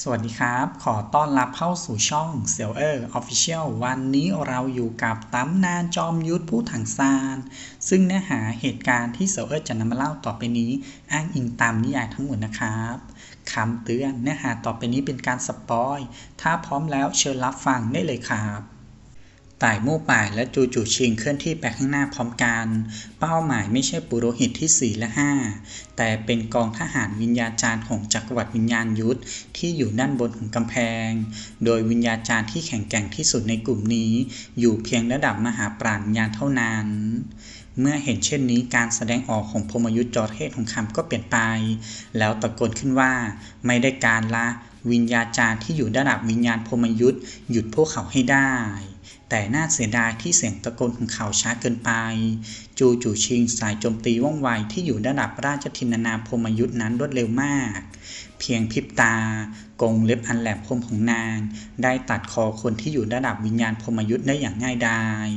สวัสดีครับ ขอต้อนรับเข้าสู่ช่องเซลเออร์ออฟฟิเชียลวันนี้เราอยู่กับตำนานจอมยุทธผู้ถังซาน ซึ่งเนื้อหาเหตุการณ์ที่เซลเออร์จะนำมาเล่าต่อไปนี้ อ้างอิงตามนิยายทั้งหมดนะครับคำเตือนเนื้อหาต่อไปนี้เป็นการสปอย ถ้าพร้อมแล้วเชิญรับฟังได้เลยครับ ต่ายมู่ป่ายและจูจูชิงเคลื่อนที่ไปข้างหน้าพร้อมกัน เป้าหมายไม่ใช่ปุโรหิตที่ 4 และ 5 แต่เป็นกองทหารวิญญาจารย์ของจักรวรรดิวิญญาณยุทธที่อยู่ด้านบนของกำแพง โดยวิญญาจารย์ที่แข็งแกร่งที่สุดในกลุ่มนี้ อยู่เพียงระดับมหาปราชญ์วิญาณเท่านั้นเมื่อเห็นเช่นนี้การแสดงออกของพมยุทธ์จอร์เทศของคำก็เปลี่ยนไป แล้วตะโกนขึ้นว่า ไม่ได้การละ วิญญาจารย์ที่อยู่ระดับวิญญาณพมยุทธ์หยุดพวกเขาให้ได้ แต่น่าเสียดายที่เสียงตะโกนของเขาช้าเกินไป จูจูชิงสายโจมตีว่องไวที่อยู่ระดับราชทินนาพรมยุทธ์นั้นรวดเร็วมาก เพียงพริบตากงเล็บอันแหลมคมของนาง ได้ตัดคอคนที่อยู่ระดับวิญญาณพรมยุทธ์ได้อย่างง่ายดาย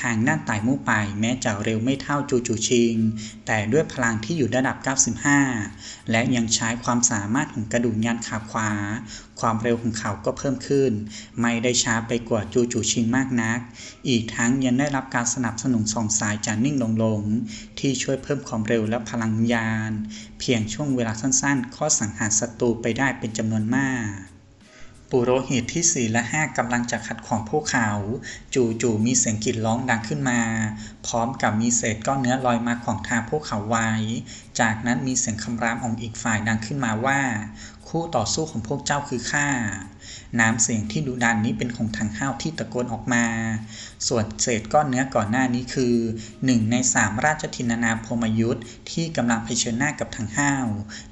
ทางด้านไต่มู่ไป แม้จะเร็วไม่เท่าจูจูชิง แต่ด้วยพลังที่อยู่ระดับ 95 และยังใช้ความสามารถของกระดูกยานขาขวา ความเร็วของเขาก็เพิ่มขึ้น ไม่ได้ช้าไปกว่าจูจูชิงมากนัก อีกทั้งยังได้รับการสนับสนุนสองสายจานิ่งลงลง ที่ช่วยเพิ่มความเร็วและพลังวิญญาณเพียงช่วงเวลาสั้นๆก็สังหารศัตรูไปได้เป็นจำนวนมาก ปุโรหิตที่4และ5กำลังจะขัดของพวกเขา จู่ๆมีเสียงกรีดร้องดังขึ้นมา พร้อมกับมีเศษก้อนเนื้อลอยมาขวางทางพวกเขาไว้ จากนั้นมีเสียงคำรามของอีกฝ่ายดังขึ้นมาว่า คู่ต่อสู้ของพวกเจ้าคือข้า น้ำเสียงที่ดุดันนี้เป็นของถังห้าวที่ตะโกนออกมา ส่วนเศษก้อนเนื้อก่อนหน้านี้คือหนึ่งในสามราชทินนาพรมยุทธ์ที่กำลังเผชิญหน้ากับถังห้าว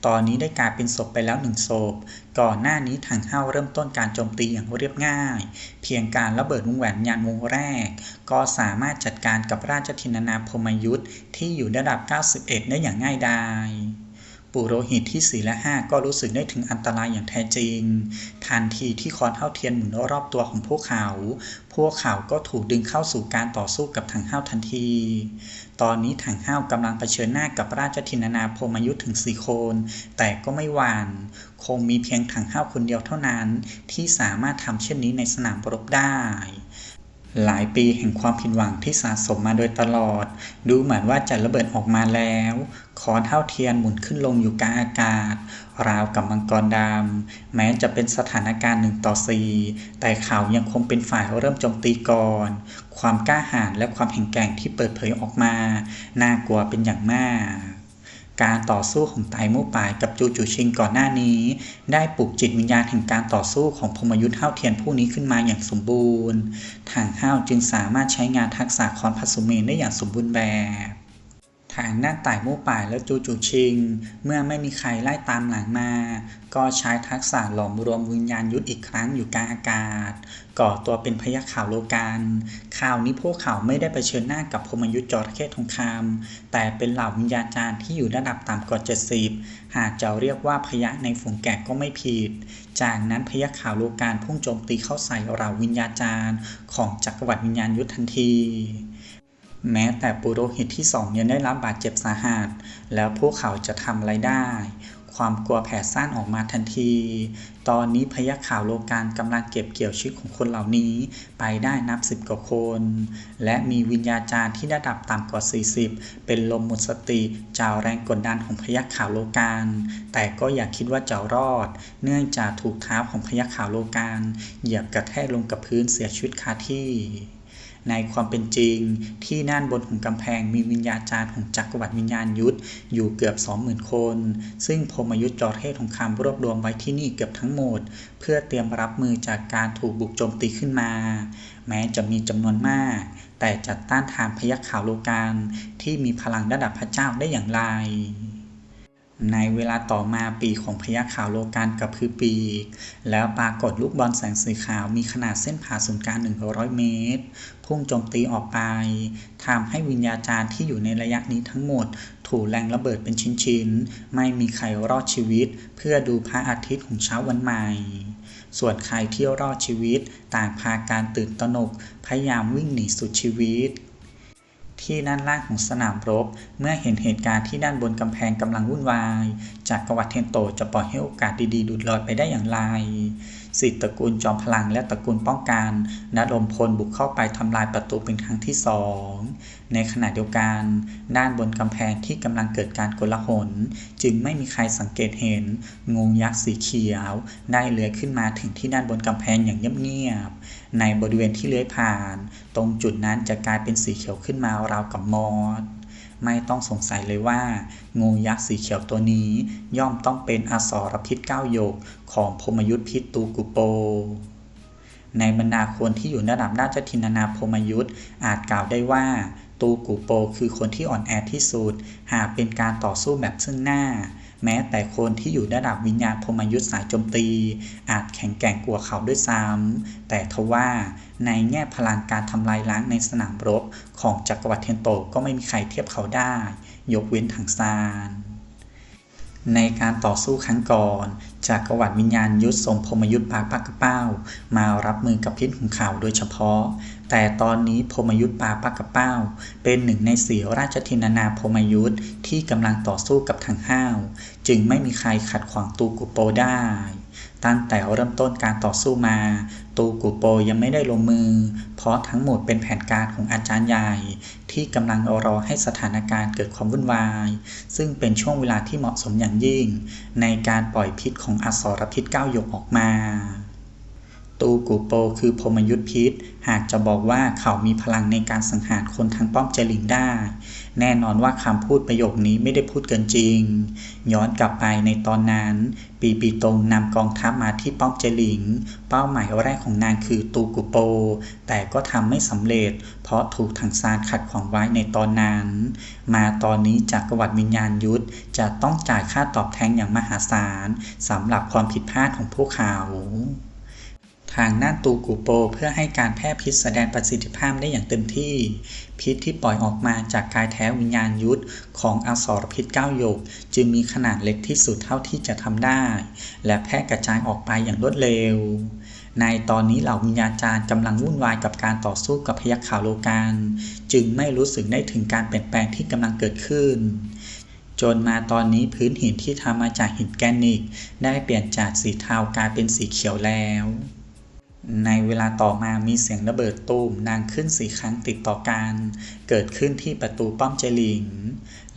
ตอนนี้ได้กลายเป็นศพไปแล้วหนึ่งศพ ก่อนหน้านี้ถังห้าวเริ่มต้นการโจมตีอย่างเรียบง่าย เพียงการระเบิดวงแหวนยานวงแรก ก็สามารถจัดการกับราชทินนาพรมยุทธ์ที่อยู่ระดับ 91 ได้อย่างง่ายดาย ปุโรหิตที่ 4 และ 5 ก็รู้สึกได้ถึงอันตรายอย่างแท้จริง ทันทีที่คอนเท่าเทียนหมุนรอบตัวของพวกเขา พวกเขาก็ถูกดึงเข้าสู่การต่อสู้กับถังห้าวทันที ตอนนี้ถังห้าวกำลังเผชิญหน้ากับราชทินนาพรหมยุทธ์ถึงสี่คน แต่ก็ไม่หวัน่นคงมีเพียงถังห้าวคนเดียวเท่านั้น ที่สามารถทำเช่นนี้ในสนามรบได้ หลายปีแห่งความผิดหวังที่สะสมมาโดยตลอด ดูเหมือนว่าจะระเบิดออกมาแล้วคอนเท่าเทียนหมุนขึ้นลงอยู่กลางอากาศ ราวกับมังกรดำ แม้จะเป็นสถานการณ์หนึ่งต่อสี่แต่เขายังคงเป็นฝ่ายเริ่มโจมตีก่อน ความกล้าหาญและความแข็งแกร่งที่เปิดเผยออกมา น่ากลัวเป็นอย่างมาก การต่อสู้ของไตมู่ป่ายกับจูจูชิงก่อนหน้านี้ ได้ปลุกจิตวิญญาณแห่งการต่อสู้ของพมยุทธ์ห้าเทียนผู้นี้ขึ้นมาอย่างสมบูรณ์ ทางห้าวจึงสามารถใช้งานทักษะคอนพัสุเมนได้อย่างสมบูรณ์แบบ ทางด้าไต่มู่ป่ายและจูจูชิง เมื่อไม่มีใครไล่ตามหลังมา ก็ใช้ทักษะหลอมรวมวิญญาณยุทธอีกครั้งอยู่กลางอากาศ ก่อตัวเป็นพยัคฆ์ข่าวโลกันข่าวนี้พวกเขาไม่ได้ไปเชิญหน้ากับพมยุทธจอระเข้ทองคำแต่เป็นเหล่าวิญญาจารย์ที่อยู่ระดับต่ำกว่า70 หากจะเรียกว่าพยัคฆ์ในฝูงแกะก็ไม่ผิด จากนั้นพยัคฆ์ข่าวโลกันพุ่งโจมตีเข้าใส่เหล่าวิญญาจารย์ของจักรวรรดิวิญญาณยุทธทันที แม้แต่ปุโรหิตที่สองยังได้รับบาดเจ็บสาหัส แล้วพวกเขาจะทำอะไรได้ ความกลัวแผ่ซ่านออกมาทันที ตอนนี้พยัคฆ์ข่าวโลการกำลังเก็บเกี่ยวชีวิตของคนเหล่านี้ ไปได้นับสิบกว่าคน และมีวิญญาจารย์ที่ระดับต่ำกว่า 40 เป็นลมหมดสติจากแรงกดดันของพยัคฆ์ข่าวโลการ แต่ก็อย่าคิดว่าจะรอด เนื่องจากถูกเท้าของพยัคฆ์ข่าวโลการ เหยียบกระแทกลงกับพื้นเสียชีวิตคาที่ ในความเป็นจริง ที่ด้านบนของกำแพงมีวิญญาจารย์ของจักรวรรดิวิญญาณยุทธอยู่เกือบ 20,000 คน ซึ่งพรมยุทธจอระเข้ทองคำรวบรวมไว้ที่นี่เกือบทั้งหมด เพื่อเตรียมรับมือจากการถูกบุกโจมตีขึ้นมา แม้จะมีจำนวนมาก แต่จะต้านทานพยัคฆ์ข่าวโลการที่มีพลังระดับพระเจ้าได้อย่างไร ในเวลาต่อมาปีกของพยัคฆ์ขาวโลกันกับพือปีก แล้วปรากฏลูกบอลแสงสีขาวมีขนาดเส้นผ่าศูนย์กลาง 100 เมตร พุ่งโจมตีออกไปทำให้วิญญาจารย์ที่อยู่ในระยะนี้ทั้งหมด ถูกแรงระเบิดเป็นชิ้นๆ ไม่มีใครรอดชีวิต เพื่อดูพระอาทิตย์ของเช้าวันใหม่ ส่วนใครที่รอดชีวิต ต่างพาการตื่นตระหนกพยายามวิ่งหนีสุดชีวิต ที่ด้านล่างของสนามรบ เมื่อเห็นเหตุการณ์ที่ด้านบนกำแพงกำลังวุ่นวาย จากกวัตเทนโตจะปล่อยให้โอกาสดีๆดูดลอยไปได้อย่างไร สิทธิตระกูลจอมพลังและตระกูลป้องกันนดมพลบุกเข้าไปทำลายประตูเป็นครั้งที่สองในขณะเดียวกัน ด้านบนกำแพงที่กำลังเกิดการโกลาหล จึงไม่มีใครสังเกตเห็น งูยักษ์สีเขียว ได้เลื้อยขึ้นมาถึงที่ด้านบนกำแพงอย่างเงียบๆในบริเวณที่เลื้อยผ่าน ตรงจุดนั้นจะกลายเป็นสีเขียวขึ้นมาราวกับมอส ไม่ต้องสงสัยเลยว่า งูยักษ์สีเขียวตัวนี้ ย่อมต้องเป็นอสรพิษเก้าโยกของพมยุทธพิษตูกุโป ในบรรดาคนที่อยู่ระดับราชทินานาพมยุทธอาจกล่าวได้ว่าตูกุโปคือคนที่อ่อนแอที่สุด หากเป็นการต่อสู้แบบซึ่งหน้า แม้แต่คนที่อยู่ระดับวิญญาณพมยุทธสายโจมตี อาจแข็งแกร่งกว่าเขาด้วยซ้ำแต่ทว่าในแง่พลังการทำลายล้างในสนามรบของจักรวรรดิเทนโตก็ไม่มีใครเทียบเขาได้ ยกเว้นถังซาน ในการต่อสู้ครั้งก่อน จากรวรรดิวิญญาณยุทธส่งพมยุทธปาปักกระเป้า มารับมือกับพิษหุงข่าวโดยเฉพาะ แต่ตอนนี้พมยุทธปาปักกระเป้า เป็นหนึ่งในสีราชทินานาพมยุทธที่กำลังต่อสู้กับทางห้าว จึงไม่มีใครขัดขวางตูกุโปได้ ตั้งแต่เริ่มต้นการต่อสู้มา ตูกูโปยังไม่ได้ลงมือ เพราะทั้งหมดเป็นแผนการของอาจารย์ใหญ่ ที่กำลังรอให้สถานการณ์เกิดความวุ่นวาย ซึ่งเป็นช่วงเวลาที่เหมาะสมอย่างยิ่ง ในการปล่อยพิษของอสรพิษก้าหยกออกมาตูกูโปคือพมยุทธพิษ หากจะบอกว่าเขามีพลังในการสังหารคนทั้งป้อมเจลิงได้ แน่นอนว่าคำพูดประโยคนี้ไม่ได้พูดเกินจริง ย้อนกลับไปในตอนนั้น ปีปีตรงนำกองทัพมาที่ป้อมเจลิง เป้าหมายแรกของนางคือตูกุโป แต่ก็ทำไม่สำเร็จ เพราะถูกทางซานขัดขวางไว้ในตอนนั้น มาตอนนี้จากกวัดวิญญาณยุทธจะต้องจ่ายค่าตอบแทนอย่างมหาศาลสำหรับความผิดพลาดของพวกเขาทางด้าตูกูโป เพื่อให้การแพร่พิษแสดงประสิทธิภาพได้อย่างเต็มที่ พิษที่ปล่อยออกมาจากกายแท้วิญญาณยุทธของอสรพิษเก้าโยก จึงมีขนาดเล็กที่สุดเท่าที่จะทำได้ และแพร่กระจายออกไปอย่างรวดเร็ว ในตอนนี้เหล่าวิญญาจารย์กำลังวุ่นวายกับการต่อสู้กับพยัคฆ์ขาวโลกาจึงไม่รู้สึกได้ถึงการเปลี่ยนแปลงที่กำลังเกิดขึ้นจนมาตอนนี้พื้นหินที่ทำมาจากหินแกรนิตได้เปลี่ยนจากสีเทากลายเป็นสีเขียวแล้ว ในเวลาต่อมามีเสียงระเบิดตูมนางขึ้นสี่ครั้งติดต่อกัน เกิดขึ้นที่ประตูป้อมเจลิง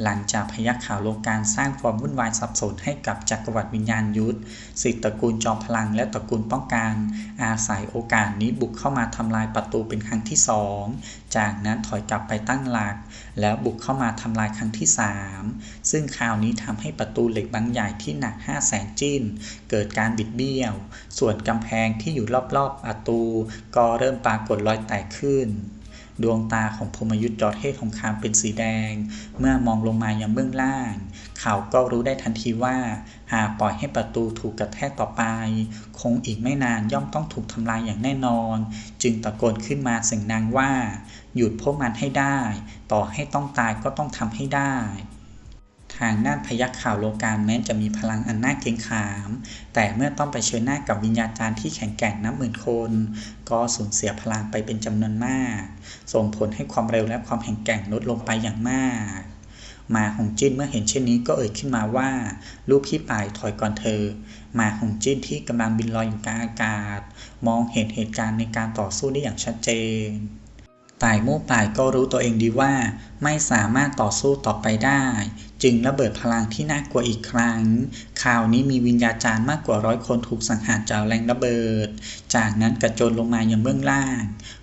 หลังจากพยัคฆ์ขาวโลกานสร้างความวุ่นวายสับสนให้กับจักรวรรดิวิญญาณยุทธสิทธิตระกูลจอมพลังและตระกูลป้องกัน อาศัยโอกาสนี้บุกเข้ามาทำลายประตูเป็นครั้งที่สองจากนั้นถอยกลับไปตั้งหลัก แล้วบุกเข้ามาทำลายครั้งที่สามซึ่งคราวนี้ทำให้ประตูเหล็กบางใหญ่ที่หนัก 5 0 0แสนจิ้น เกิดการบิดเบี้ยว ส่วนกำแพงที่อยู่รอบๆประตูก็เริ่มปรากฏรอยแตกขึ้น ดวงตาของพมยุทธ์จอดเทศของคามเป็นสีแดง เมื่อมองลงมายังเบื้องล่าง เขาก็รู้ได้ทันทีว่า หากปล่อยให้ประตูถูกกระแทกต่อไป คงอีกไม่นานย่อมต้องถูกทำลายอย่างแน่นอน จึงตะโกนขึ้นมาเสียงดังว่า หยุดพวกมันให้ได้ ต่อให้ต้องตายก็ต้องทำให้ได้ ทางด้านพยัคฆ์ข่าวโลกาแม้จะมีพลังอันน่าเกรงขาม แต่เมื่อต้องไปเชิญหน้ากับวิญญาจารย์ที่แข็งแกร่งนับหมื่นคน ก็สูญเสียพลังไปเป็นจำนวนมาก ส่งผลให้ความเร็วและความแข็งแกร่งลดลงไปอย่างมาก มาหงจิ้นเมื่อเห็นเช่นนี้ก็เอ่ยขึ้นมาว่าลูกพี่ปายถอยก่อนเธอ มาหงจิ้นที่กำลังบินลอยอยู่กลางอากาศ มองเห็นเหตุการณ์ในการต่อสู้ได้อย่างชัดเจนต่ายมู่ปลายก็รู้ตัวเองดีว่า ไม่สามารถต่อสู้ต่อไปได้ จึงระเบิดพลังที่น่ากลัวอีกครั้ง คราวนี้มีวิญญาจารย์มากกว่าร้อยคนถูกสังหารจากแรงระเบิด จากนั้นกระโจนลงมายังเบื้องล่าง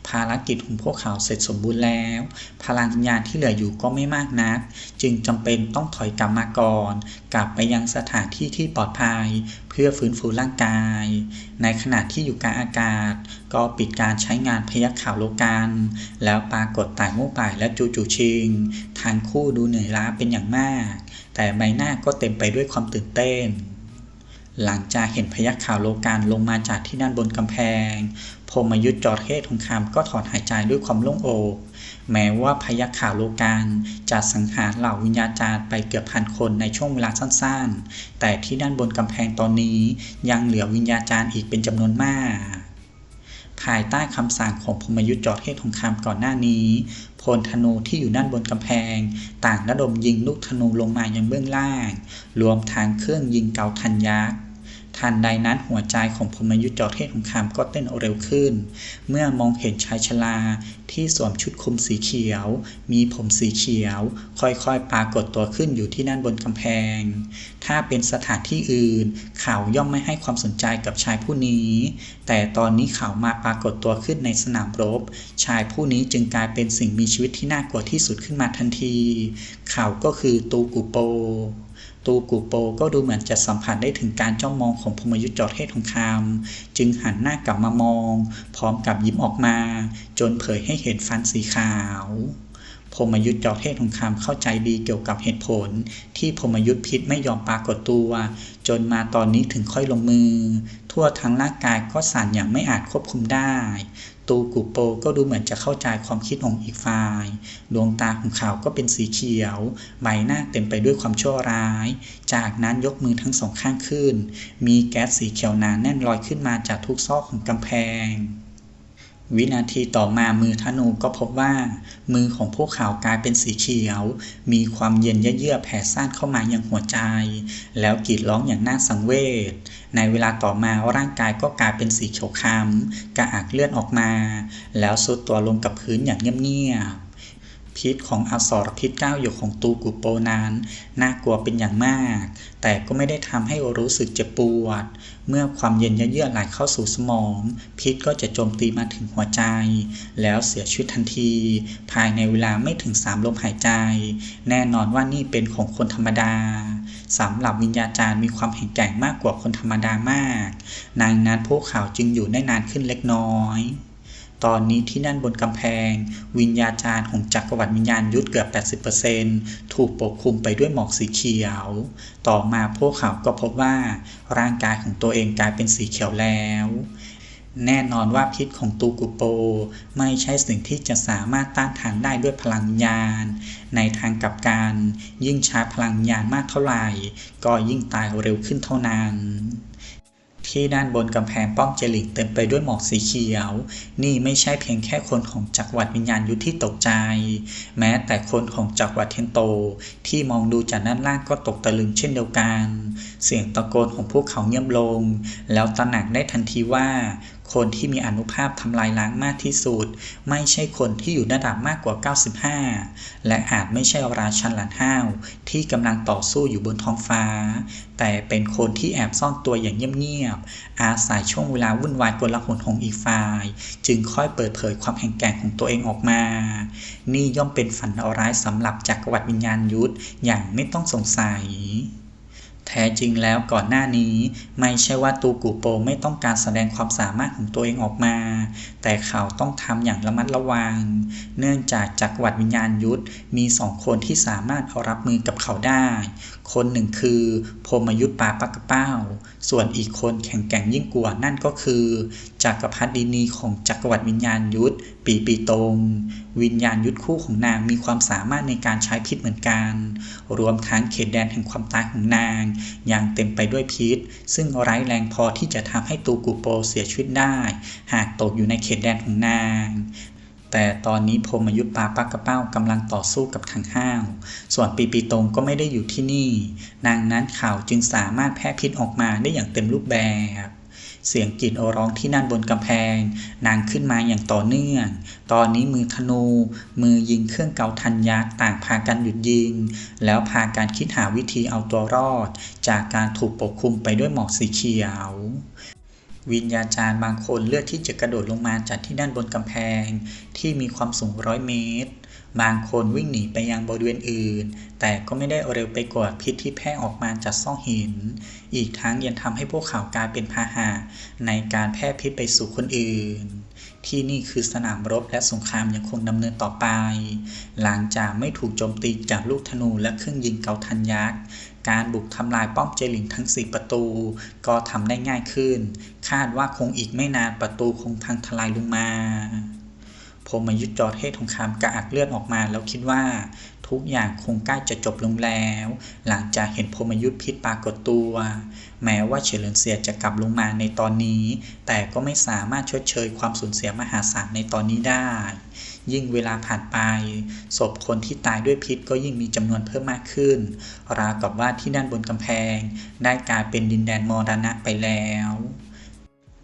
ภารกิจของพวกเขาเสร็จสมบูรณ์แล้ว พลังวิญญาณที่เหลืออยู่ก็ไม่มากนัก จึงจำเป็นต้องถอยกลับมาก่อน กลับไปยังสถานที่ที่ปลอดภัย เพื่อฟื้นฟูร่างกาย ในขณะที่อยู่กลางอากาศ ก็ปิดการใช้งานพยัคฆ์ข่าวโลกัน แล้วปรากฏต่ายมู่ป่ายและจูจูชิงทั้งคู่ดูเหนื่อยล้าเป็นอย่างมาก แต่ใบหน้าก็เต็มไปด้วยความตื่นเต้นหลังจากเห็นพยัคฆ์ข่าวโลกันลงมาจากที่ด้านบนกำแพง พมยุทธจอร์เทศทองคำก็ถอนหายใจด้วยความโล่งอกแม้ว่าพยัคฆ์ข่าวโลกันจะสังหารเหล่าวิญญาจารย์ไปเกือบพันคนในช่วงเวลาสั้นๆ แต่ที่ด้านบนกำแพงตอนนี้ยังเหลือวิญญาจารย์อีกเป็นจำนวนมาก ภายใต้คำสั่งของพมยุทธจอดเทศทองคำก่อนหน้านี้พลธนูที่อยู่ด้านบนกำแพง ต่างระดมยิงลูกธนูลงมายังเบื้องล่าง รวมทางเครื่องยิงเกาทันยักษ์ ทันใดนั้นหัวใจของพมยุทธจอเทศของคำก็เต้นเร็วขึ้น เมื่อมองเห็นชายชราที่สวมชุดคลุมสีเขียว มีผมสีเขียว ค่อยๆ ปรากฏตัวขึ้นอยู่ที่ด้านบนกำแพง ถ้าเป็นสถานที่อื่นข่าวย่อมไม่ให้ความสนใจกับชายผู้นี้ แต่ตอนนี้ข่าวมาปรากฏตัวขึ้นในสนามรบ ชายผู้นี้จึงกลายเป็นสิ่งมีชีวิตที่น่ากลัวที่สุดขึ้นมาทันทีข่าวก็คือตูกูโป ตูกูโปก็ดูเหมือนจะสัมผัสได้ถึงการจ้องมองของพมยุทธจอเทศทองคำจึงหันหน้ากลับมามอง พร้อมกับยิ้มออกมา จนเผยให้เห็นฟันสีขาวพมยุทธจอเทศทองคำเข้าใจดีเกี่ยวกับเหตุผล ที่พมยุทธพิษไม่ยอมปรากฏตัว จนมาตอนนี้ถึงค่อยลงมือ ทั่วทั้งร่างกายก็สั่นอย่างไม่อาจควบคุมได้ ตูกูโปก็ดูเหมือนจะเข้าใจความคิดของอีกฝ่าย ดวงตาของเขาก็เป็นสีเขียว ใบหน้าเต็มไปด้วยความชั่วร้าย จากนั้นยกมือทั้งสองข้างขึ้น มีแก๊สสีเขียวหนาแน่นลอยขึ้นมาจากทุกซอกของกำแพง วินาทีต่อมามือธนูก็พบว่า มือของพวกเขากลายเป็นสีเขียว มีความเย็นเยือกแผ่ซ่านเข้ามายังหัวใจ แล้วกรีดร้องอย่างน่าสังเวชในเวลาต่อมาร่างกายก็กลายเป็นสีเขียวคล้ำกระอักเลือดออกมา แล้วซุดตัวลงกับพื้นอย่างเงียบๆ พิษของอสรพิษก้าวอยู่ของตูกุโปนั้นน่ากลัวเป็นอย่างมาก แต่ก็ไม่ได้ทำให้รู้สึกเจ็บปวด เมื่อความเย็นเยือกไหลเข้าสู่สมอง พิษก็จะโจมตีมาถึงหัวใจ แล้วเสียชีวิตทันที ภายในเวลาไม่ถึงสามลมหายใจ แน่นอนว่านี่เป็นของคนธรรมดาสำหรับวิญญาจารย์มีความแข็งแกร่งมากกว่าคนธรรมดามากดังนั้นพวกเขาจึงอยู่ได้นานขึ้นเล็กน้อย ตอนนี้ที่นั่นบนกำแพง วิญญาจารย์ของจักรวรรดิวิญญาณยุทธเกือบ 80%ถูกปกคลุมไปด้วยหมอกสีเขียว ต่อมาพวกเขาก็พบว่าร่างกายของตัวเองกลายเป็นสีเขียวแล้วแน่นอนว่าพิษของตูกุโป ไม่ใช่สิ่งที่จะสามารถต้านทานได้ด้วยพลังญาณ ในทางกลับกันยิ่งใช้พลังญาณมากเท่าไหร่ ก็ยิ่งตายเร็วขึ้นเท่านั้น ที่ด้านบนกำแพงป้อมเจลิงเต็มไปด้วยหมอกสีเขียว นี่ไม่ใช่เพียงแค่คนของจักรวรรดิวิญญาณยุทธที่ตกใจ แม้แต่คนของจักรวรรดิเทนโต ที่มองดูจากด้านล่างก็ตกตะลึงเช่นเดียวกัน เสียงตะโกนของพวกเขาเงียบลง แล้วตระหนักได้ทันทีว่าคนที่มีอนุภาพทำลายล้างมากที่สุด ไม่ใช่คนที่อยู่ระดับมากกว่า 95 และอาจไม่ใช่ราชันหลันห้าวที่กำลังต่อสู้อยู่บนท้องฟ้า แต่เป็นคนที่แอบซ่อนตัวอย่างเงียบๆ อาศัยช่วงเวลาวุ่นวายกลหนของอีกฝ่าย จึงค่อยเปิดเผยความแข็งแกร่งของตัวเองออกมา นี่ย่อมเป็นฝันร้ายสำหรับจักรวรรดิวิญญาณยุทธอย่างไม่ต้องสงสัย แท้จริงแล้วก่อนหน้านี้ ไม่ใช่ว่าตูกูโปไม่ต้องการแสดงความสามารถของตัวเองออกมา แต่เขาต้องทำอย่างระมัดระวัง เนื่องจากจักรวรรดิวิญญาณยุทธมีสองคนที่สามารถเอารับมือกับเขาได้คนหนึ่งคือพรมยุทธปาปักเป้า ส่วนอีกคนแข็งแก่งยิ่งกว่านั่นก็คือจักรพรรดินีของจักรวรรดิวิญญาณยุทธปีปีตงวิญญาณยุทธคู่ของนางมีความสามารถในการใช้พิษเหมือนกัน รวมทั้งเขตแดนแห่งความตายของนางยังเต็มไปด้วยพิษ ซึ่งร้ายแรงพอที่จะทำให้ตูกูโปเสียชีวิตได้ หากตกอยู่ในเขตแดนของนาง แต่ตอนนี้พรมยุทธปาปักกระเป้ากำลังต่อสู้กับทางห้าว ส่วนปีปีตรงก็ไม่ได้อยู่ที่นี่ นางนั้นข่าวจึงสามารถแพร่พิษออกมาได้อย่างเต็มรูปแบบ เสียงกรีดโอร้องที่นั่นบนกำแพง นางขึ้นมาอย่างต่อเนื่อง ตอนนี้มือธนู มือยิงเครื่องเกาทันยักษ์ต่างพากันหยุดยิง แล้วพาการคิดหาวิธีเอาตัวรอด จากการถูกปกคลุมไปด้วยหมอกสีเขียว วิญญาจารย์บางคนเลือกที่จะกระโดดลงมาจากที่ด้านบนกำแพง ที่มีความสูงร้อยเมตร บางคนวิ่งหนีไปยังบริเวณอื่น แต่ก็ไม่ได้เร็วไปกว่าพิษที่แพร่ออกมาจากซ่องหิน อีกทั้งยังทำให้พวกเขากลายเป็นพาหะในการแพร่พิษไปสู่คนอื่น ที่นี่คือสนามรบและสงครามยังคงดำเนินต่อไป หลังจากไม่ถูกโจมตีจากลูกธนูและเครื่องยิงเกาทันยักษ์ การบุกทำลายป้อมเจลิงทั้ง 4 ประตู ก็ทำได้ง่ายขึ้น คาดว่าคงอีกไม่นานประตูคงพังทลายลงมาพรหมยุทธจอเทศทองคำกระอักเลือดออกมาแล้วคิดว่า ทุกอย่างคงใกล้จะจบลงแล้ว หลังจากเห็นพมยุทธพิษปรากฏตัว แม้ว่าเฉลินเสียจะกลับลงมาในตอนนี้ แต่ก็ไม่สามารถชดเชยความสูญเสียมหาศาลในตอนนี้ได้ ยิ่งเวลาผ่านไป ศพคนที่ตายด้วยพิษก็ยิ่งมีจำนวนเพิ่มมากขึ้น ราวกับว่าที่ด้านบนกำแพง ได้กลายเป็นดินแดนมรณะไปแล้ว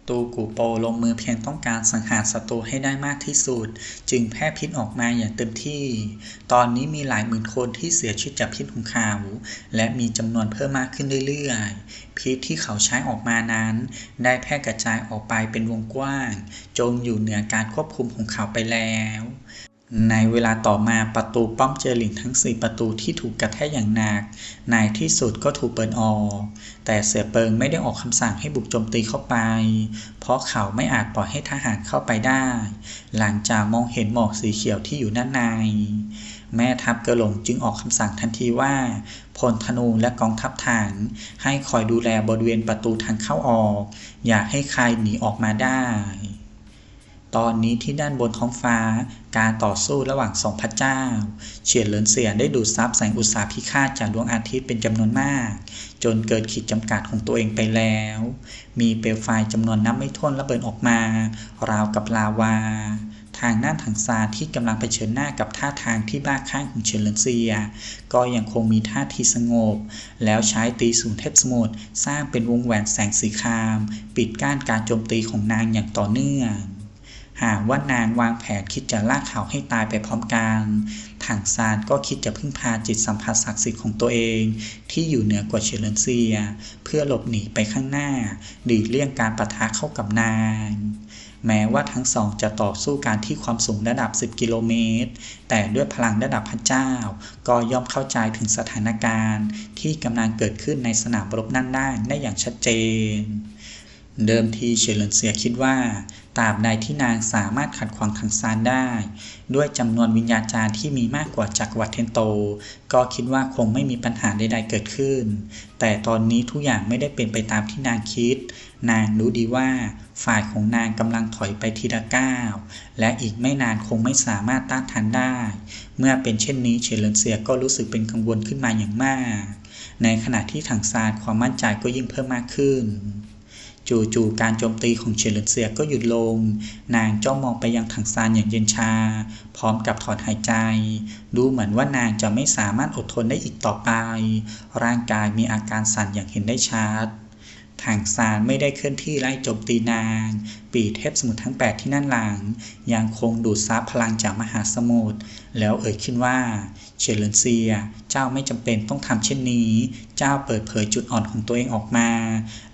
ตูกูโปลงมือเพียงต้องการสังหารศัตรูให้ได้มากที่สุด จึงแพร่พิษออกมาอย่างเต็มที่ ตอนนี้มีหลายหมื่นคนที่เสียชีวิตจากพิษของเขา และมีจำนวนเพิ่มมากขึ้นเรื่อยๆ พิษที่เขาใช้ออกมานั้น ได้แพร่กระจายออกไปเป็นวงกว้าง จนอยู่เหนือการควบคุมของเขาไปแล้ว ในเวลาต่อมาประตูป้อมเจอหลิงทั้ง 4 ประตูที่ถูกกระแทกอย่างหนักในที่สุดก็ถูกเปิดออก แต่เสือเปิงไม่ได้ออกคำสั่งให้บุกโจมตีเข้าไป เพราะเขาไม่อาจปล่อยให้ทหารเข้าไปได้ หลังจากมองเห็นหมอกสีเขียวที่อยู่ด้านใน แม่ทัพกระหลงจึงออกคำสั่งทันทีว่าพลธนูและกองทัพฐาน ให้คอยดูแลบริเวณประตูทางเข้าออก อย่าให้ใครหนีออกมาได้ ตอนนี้ที่ด้านบนท้องฟ้า การต่อสู้ระหว่างสองพระเจ้า เฉียนเหลินเสียได้ดูดซับแสงอุตสาหพิฆาตจากดวงอาทิตย์เป็นจำนวนมาก จนเกิดขีดจำกัดของตัวเองไปแล้ว มีเปลวไฟจำนวนนับไม่ถ้วนระเบิดออกมา ราวกับลาวา ทางด้านถังซานที่กำลังเผชิญหน้ากับท่าทางที่บ้าคลั่งของเฉินเหลินเซีย ก็ยังคงมีท่าทีสงบ แล้วใช้ตีศูนย์เทพสมุทรสร้างเป็นวงแหวนแสงสีคราม ปิดกั้นการโจมตีของนางอย่างต่อเนื่อง หากว่านางวางแผนคิดจะลากเขาให้ตายไปพร้อมกันถังซานก็คิดจะพึ่งพาจิตสัมผัสศักดิ์สิทธิ์ของตัวเอง ที่อยู่เหนือกว่าเฉลินเซีย เพื่อหลบหนีไปข้างหน้าหลีกเลี่ยงการประทะเข้ากับนางแม้ว่าทั้งสองจะต่อสู้การที่ความสูงระดับ 10 กิโลเมตร แต่ด้วยพลังระดับพระเจ้า ก็ย่อมเข้าใจถึงสถานการณ์ ที่กำลังเกิดขึ้นในสนามรบนั่นได้ได้อย่างชัดเจน เดิมทีเฉลินเซียคิดว่าตราบใดที่นางสามารถขัดขวางทางซานได้ ด้วยจำนวนวิญญาจารย์ที่มีมากกว่าจักรวรรดิเทนโต ก็คิดว่าคงไม่มีปัญหาใดๆเกิดขึ้น แต่ตอนนี้ทุกอย่างไม่ได้เป็นไปตามที่นางคิด นางรู้ดีว่าฝ่ายของนางกำลังถอยไปทีละก้าวและอีกไม่นานคงไม่สามารถต้านทานได้ เมื่อเป็นเช่นนี้เฉลินเซียก็รู้สึกเป็นกังวลขึ้นมาอย่างมาก ในขณะที่ทางซานความมั่นใจก็ยิ่งเพิ่มมากขึ้น จู่ๆการโจมตีของเชลเซียก็หยุดลง นางจ้องมองไปยังถังซานอย่างเย็นชา พร้อมกับถอนหายใจ ดูเหมือนว่านางจะไม่สามารถอดทนได้อีกต่อไป ร่างกายมีอาการสั่นอย่างเห็นได้ชัด ถังซานไม่ได้เคลื่อนที่ไล่โจมตีนางปีเทพสมุทรทั้ง 8 ที่นั่นหลัง ยังคงดูดซับพลังจากมหาสมุทรแล้วเอ่ยขึ้นว่าเฉลินเซีย เจ้าไม่จำเป็นต้องทำเช่นนี้ เจ้าเปิดเผยจุดอ่อนของตัวเองออกมา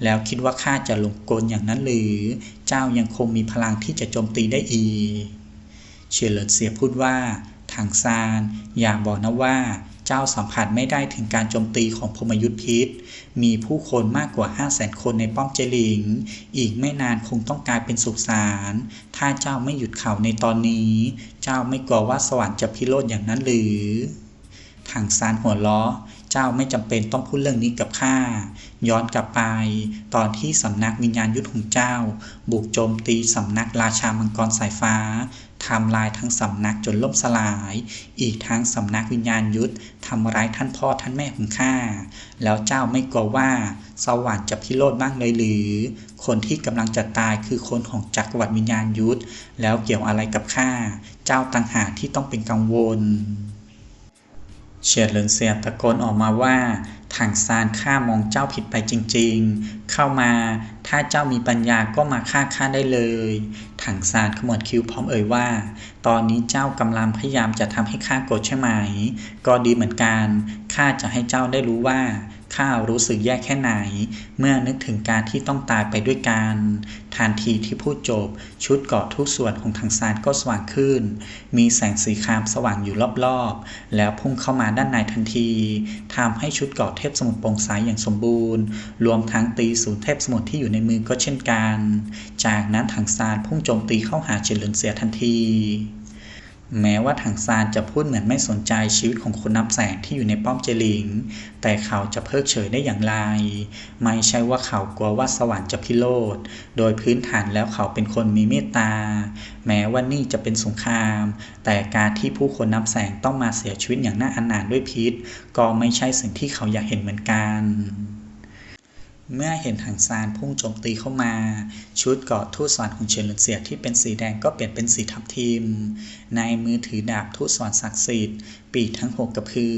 แล้วคิดว่าข้าจะหลงกลอย่างนั้นหรือ เจ้ายังคงมีพลังที่จะโจมตีได้อีกเฉลินเซียพูดว่าถังซานอย่าบอกนะว่า เจ้าสัมผัสไม่ได้ถึงการโจมตีของพมยุทธพิษ มีผู้คนมากกว่า 5 0 0แสนคนในป้อมเจลิง อีกไม่นานคงต้องกลายเป็นสุสาน ถ้าเจ้าไม่หยุดเขาในตอนนี้ เจ้าไม่กลัวว่าสวรรค์จะพิโรธอย่างนั้นหรือถังซานหัวล้อ เจ้าไม่จำเป็นต้องพูดเรื่องนี้กับข้า ย้อนกลับไป ตอนที่สำนักวิญญาณยุทธของเจ้า บุกโจมตีสำนักราชามังกรสายฟ้า ทำลายทั้งสำนักจนล่มสลาย อีกทั้งสำนักวิญญาณยุทธทำร้ายท่านพ่อท่านแม่ของข้า แล้วเจ้าไม่กลัวว่าสวรรค์จะพิโรธบ้างเลยหรือ คนที่กำลังจะตายคือคนของจักรวรรดิวิญญาณยุทธแล้วเกี่ยวอะไรกับข้า เจ้าต่างหากที่ต้องเป็นกังวลเฉียดเหลินเสียตะโกนออกมาว่า ถังซานข้ามองเจ้าผิดไปจริงๆ เข้ามา ถ้าเจ้ามีปัญญาก็มาฆ่าข้าได้เลย ถังซานขมวดคิ้วพร้อมเอ่ยว่า ตอนนี้เจ้ากำลังพยายามจะทำให้ข้าโกรธใช่ไหม ก็ดีเหมือนกัน ข้าจะให้เจ้าได้รู้ว่า ข้ารู้สึกแย่แค่ไหน เมื่อนึกถึงการที่ต้องตายไปด้วยกันทันทีที่พูดจบ ชุดเกาะทุกส่วนของทางซานก็สว่างขึ้น มีแสงสีครามสว่างอยู่รอบๆ แล้วพุ่งเข้ามาด้านในทันทีทำให้ชุดเกาะเทพสมุทรโปร่งใสอย่างสมบูรณ์ รวมทั้งตีศูนย์เทพสมุทรที่อยู่ในมือก็เช่นกัน จากนั้นถังซานพุ่งโจมตีเข้าหาเฉลินเสียทันที แม้ว่าถังซานจะพูดเหมือนไม่สนใจชีวิตของคนนับแสนที่อยู่ในป้อมเจลิง แต่เขาจะเพิกเฉยได้อย่างไร ไม่ใช่ว่าเขากลัวว่าสวรรค์จะพิโรธ โดยพื้นฐานแล้วเขาเป็นคนมีเมตตา แม้ว่านี่จะเป็นสงคราม แต่การที่ผู้คนนับแสนต้องมาเสียชีวิตอย่างน่าอนาถด้วยพิษ ก็ไม่ใช่สิ่งที่เขาอยากเห็นเหมือนกัน เมื่อเห็นถังซานพุ่งโจมตีเข้ามา ชุดเกาะทูตสวรรค์ของเฉินหลินเสียที่เป็นสีแดงก็เปลี่ยนเป็นสีทับทิม ในมือถือดาบทูตสวรรค์ศักดิ์สิทธิ์ปีกทั้งหกกระพือ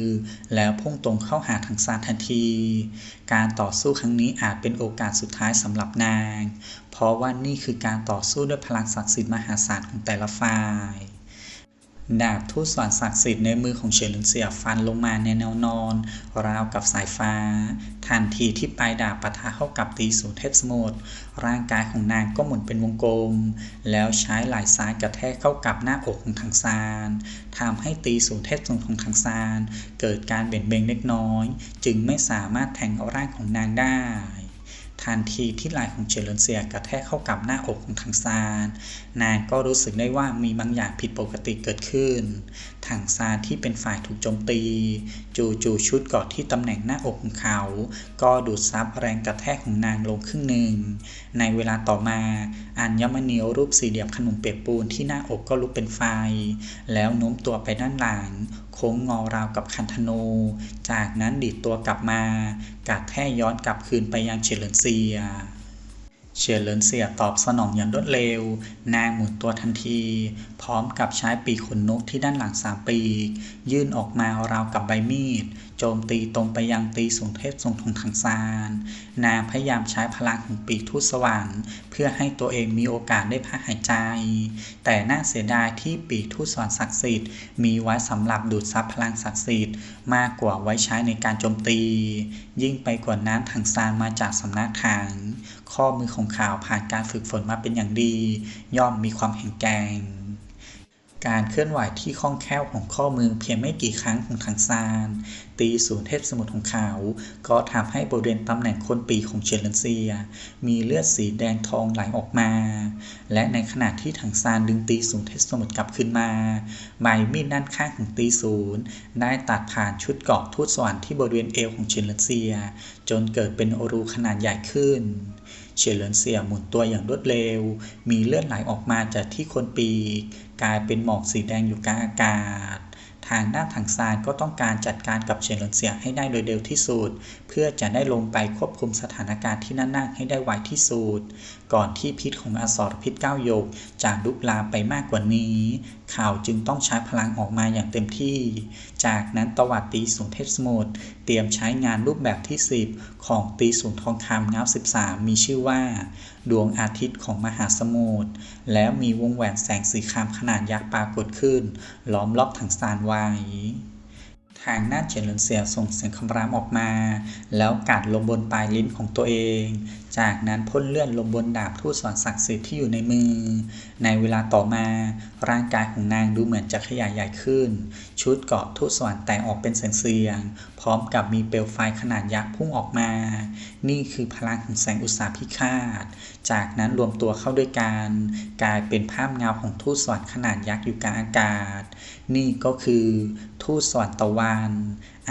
แล้วพุ่งตรงเข้าหาถังซานทันที การต่อสู้ครั้งนี้อาจเป็นโอกาสสุดท้ายสำหรับนาง เพราะว่านี่คือการต่อสู้ด้วยพลังศักดิ์สิทธิ์มหาศาลของแต่ละฝ่าย ดาบทูตสวรรค์ศักดิ์สิทธิ์ในมือของเฉินหลินเสียฟันลงมาในแนวนอน ราวกับสายฟ้า ทันทีที่ปลายดาบปะทะเข้ากับตีสูเทพสมุทรร่างกายของนางก็หมุนเป็นวงกลม แล้วใช้ไหล่ซ้ายกระแทกเข้ากับหน้าอกของทางซานทำให้ตีสูเทพสมุทรของทางซานเกิดการเบี่ยงเบนเล็กน้อย จึงไม่สามารถแทงเอาร่างของนางได้ทันทีที่ไหล่ของเฉลินเสียกระแทกเข้ากับหน้าอกของทางซาน นางก็รู้สึกได้ว่ามีบางอย่างผิดปกติเกิดขึ้น ถังซานที่เป็นฝ่ายถูกโจมตี จู่ๆชุดกาะที่ตำแหน่งหน้าอกของเขา ก็ดูดซับแรงกระแทกของนางลงครึ่งหนึ่ง ในเวลาต่อมาอัญมณีรูปสี่เหลี่ยมขนมเปียกปูนที่หน้าอกก็ลุกเป็นไฟ แล้วโน้มตัวไปด้านหลัง โค้งงอราวกับคันธนู จากนั้นดีดตัวกลับมา กาดแท่ย้อนกลับคืนไปยังเฉลินเซีย เฉียนเหลินเสียตอบสนองอย่างรวดเร็ว นางหมุนตัวทันที พร้อมกับใช้ปีกขนนกที่ด้านหลังสามปีก ยื่นออกมาราวกับใบมีด โจมตีตรงไปยังตีสูงเทพทรงทงทางซาน นางพยายามใช้พลังของปีกทูตสวรรค์เพื่อให้ตัวเองมีโอกาสได้พักหายใจ แต่น่าเสียดายที่ปีกทูตสวรรค์ศักดิ์สิทธิ์มีไว้สำหรับดูดซับพลังศักดิ์สิทธิ์มากกว่าไว้ใช้ในการโจมตี ยิ่งไปกว่านั้นทางซานมาจากสำนักถังข้อมือของข่าวผ่านการฝึกฝนมาเป็นอย่างดี ย่อมมีความแข็งแกร่ง การเคลื่อนไหวที่คล่องแคล่วของข้อมือเพียงไม่กี่ครั้งของทางซาน ตีศูนย์เทพสมุทรของเขา ก็ทำให้บริเวณตำแหน่งคนปีของเชลเลนเซีย มีเลือดสีแดงทองไหลออกมา และในขณะที่ทางซานดึงตีศูนย์เทพสมุทรกลับขึ้นมาใบมีดด้านข้างของตีศูนย์ได้ตัดผ่านชุดเกราะทูตสวรรค์ที่บริเวณเอวของเชลเลนเซีย จนเกิดเป็นอรูขนาดใหญ่ขึ้น เฉลินเสี่ยหมุนตัวอย่างรวดเร็ว มีเลือดไหลออกมาจากที่คนปีกกลายเป็นหมอกสีแดงอยู่กลางอากาศ ทางหน้าทางซานก็ต้องการจัดการกับเฉลินเสี่ยให้ได้โดยเร็วที่สุด เพื่อจะได้ลงไปควบคุมสถานการณ์ที่นั่นนั่งให้ได้ไวที่สุด ก่อนที่พิษของอสรพิษเก้าโยกจะลุกลามไปมากกว่านี้ ข่าวจึงต้องใช้พลังออกมาอย่างเต็มที่ จากนั้นตวัดตีสูงเทพสมุทรเตรียมใช้งานรูปแบบที่ 10 ของตีสูงทองคำงับ13 มีชื่อว่า ดวงอาทิตย์ของมหาสมุทรแล้วมีวงแหวนแสงสีครามขนาดยักษ์ปรากฏขึ้น ล้อมรอบถังซานไว้ทางหน้าเฉินหลินเสียส่งเสียงคำรามออกมา แล้วกัดลงบนปลายลิ้นของตัวเอง จากนั้นพ่นเลือดลงบนดาบทูตสวรรค์ศักดิ์สิทธิ์ที่อยู่ในมือ ในเวลาต่อมา ร่างกายของนางดูเหมือนจะขยายใหญ่ขึ้น ชุดเกราะทูตสวรรค์แตกออกเป็นเสียงๆพร้อมกับมีเปลวไฟขนาดยักษ์พุ่งออกมา นี่คือพลังของแสงอุตสาหพิฆาต จากนั้นรวมตัวเข้าด้วยกันกลายเป็นภาพเงาของทูตสวรรค์ขนาดยักษ์อยู่กลางอากาศ นี่ก็คือทูตสวรรค์ตะวัน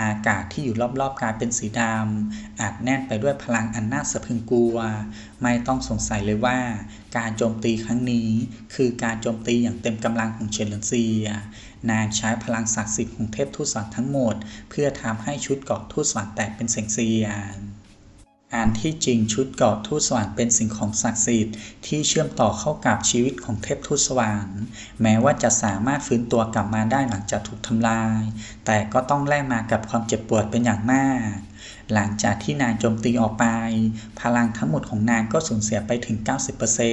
อากาศที่อยู่รอบๆกายเป็นสีดำอาจแน่นไปด้วยพลังอันน่าสะพรึงกลัว ไม่ต้องสงสัยเลยว่า การโจมตีครั้งนี้ คือการโจมตีอย่างเต็มกำลังของเชลนเซีย นางใช้พลังศักดิ์สิทธิ์ของเทพทูตสวรรค์ทั้งหมด เพื่อทำให้ชุดเกราะทูตสวรรค์แตกเป็นเสียงเสียง อันที่จริงชุดเกราะทูตสวรรค์เป็นสิ่งของศักดิ์สิทธิ์ที่เชื่อมต่อเข้ากับชีวิตของเทพทูตสวรรค์แม้ว่าจะสามารถฟื้นตัวกลับมาได้หลังจากถูกทำลาย แต่ก็ต้องแลกมากับความเจ็บปวดเป็นอย่างมาก หลังจากที่นางโจมตีออกไป พลังทั้งหมดของนางก็สูญเสียไปถึง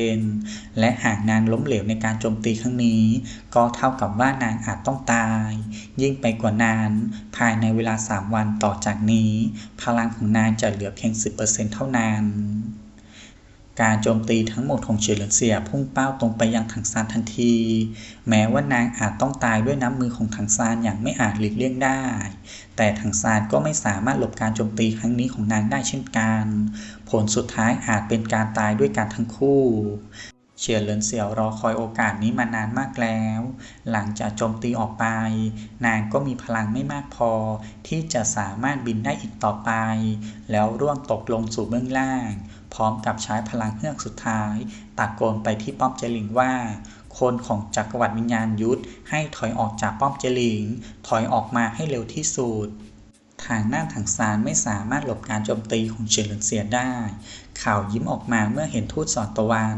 90%และหากนางล้มเหลวในการโจมตีครั้งนี้ ก็เท่ากับว่านางอาจต้องตาย ยิ่งไปกว่านั้นภายในเวลา 3 วันต่อจากนี้ พลังของนางจะเหลือเพียง 10%เท่านั้นการโจมตีทั้งหมดของเฉลินเสียพุ่งเป้าตรงไปยังถังซานทันที แม้ว่านางอาจต้องตายด้วยน้ำมือของถังซานอย่างไม่อาจหลีกเลี่ยงได้ แต่ถังซานก็ไม่สามารถหลบการโจมตีครั้งนี้ของนางได้เช่นกัน ผลสุดท้ายอาจเป็นการตายด้วยการทั้งคู่เฉเฉียนเหลินเสี่ยวรอคอยโอกาสนี้มานานมากแล้ว หลังจากโจมตีออกไป นางก็มีพลังไม่มากพอ ที่จะสามารถบินได้อีกต่อไป แล้วร่วงตกลงสู่เบื้องล่าง พร้อมกับใช้พลังเฮือกสุดท้ายตะโกนไปที่ป้อมเจลิงว่า คนของจักรวรรดิวิญญาณยุทธให้ถอยออกจากป้อมเจลิง ถอยออกมาให้เร็วที่สุดทางหน้าถังซานไม่สามารถหลบการโจมตีของเฉินหลินเสียได้ ข่าวยิ้มออกมาเมื่อเห็นทูตสอนตะวัน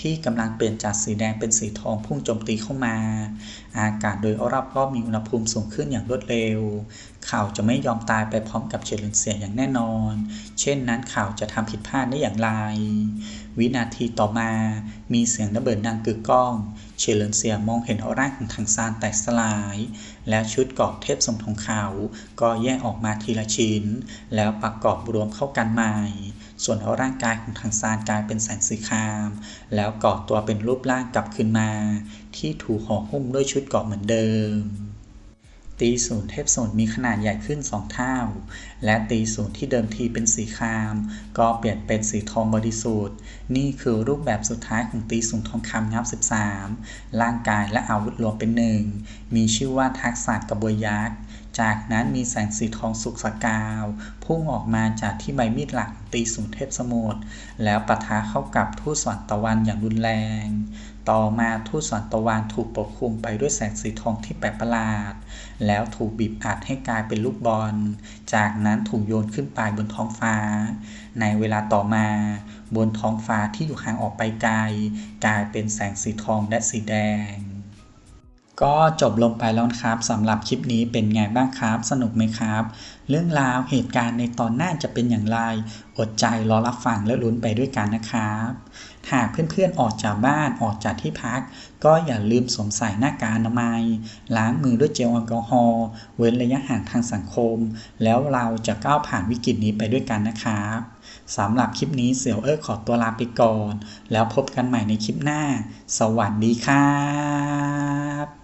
ที่กำลังเปลี่ยนจากสีแดงเป็นสีทองพุ่งโจมตีเข้ามา อากาศโดยรอบรอบมีอุณหภูมิสูงขึ้นอย่างรวดเร็ว ข่าวจะไม่ยอมตายไปพร้อมกับเฉลินเสียอย่างแน่นอน เช่นนั้นข่าวจะทำผิดพลาดได้อย่างไร วินาทีต่อมามีเสียงระเบิดดังกึกก้อง เฉลินเสียมองเห็นร่างของทางซานแตกสลาย และชุดเกราะเทพสมทองขาวก็แยกออกมาทีละชิ้น แล้วประกอบรวมเข้ากันใหม่ส่วนร่างกายของทางซานกลายเป็นแสงสีคราม แล้วก่อตัวเป็นรูปร่างกลับคืนมา ที่ถูกห่อหุ้มด้วยชุดเกราะเหมือนเดิม ตีศูนย์เทพศูนย์มีขนาดใหญ่ขึ้น 2 เท่า และตีศูนย์ที่เดิมทีเป็นสีคราม ก็เปลี่ยนเป็นสีทองบริสุทธิ์ นี่คือรูปแบบสุดท้ายของตีศูนย์ทองคำงับ 13 ร่างกายและอาวุธรวมเป็นหนึ่ง มีชื่อว่าทักษะกระบวยยักษ์ จากนั้นมีแสงสีทองสุกสกาวพุ่งออกมาจากที่ใบมีดหลักตีศูนย์เทพสมุทรแล้วปะทะเข้ากับทูตสวรรค์ตะวันอย่างรุนแรง ต่อมาทูตสวรรค์ตะวันถูกปกคลุมไปด้วยแสงสีทองที่แปลกประหลาด แล้วถูกบีบอัดให้กลายเป็นลูกบอล จากนั้นถูกโยนขึ้นไปบนท้องฟ้า ในเวลาต่อมา บนท้องฟ้าที่อยู่ห่างออกไปไกล กลายเป็นแสงสีทองและสีแดง ก็จบลงไปแล้วครับสำหรับคลิปนี้เป็นไงบ้างครับ สนุกไหมครับ เรื่องราวเหตุการณ์ในตอนหน้าจะเป็นอย่างไร อดใจรอรับฟังและลุ้นไปด้วยกันนะครับหากเพื่อนๆออกจากบ้านออกจากที่พัก ก็อย่าลืมสวมใส่หน้ากากอนามัย ล้างมือด้วยเจลแอลกอฮอล์เว้นระยะห่างทางสังคม แล้วเราจะก้าวผ่านวิกฤตนี้ไปด้วยกันนะครับสำหรับคลิปนี้เสี่ยวเอ้อขอตัวลาไปก่อน แล้วพบกันใหม่ในคลิปหน้า สวัสดีครับ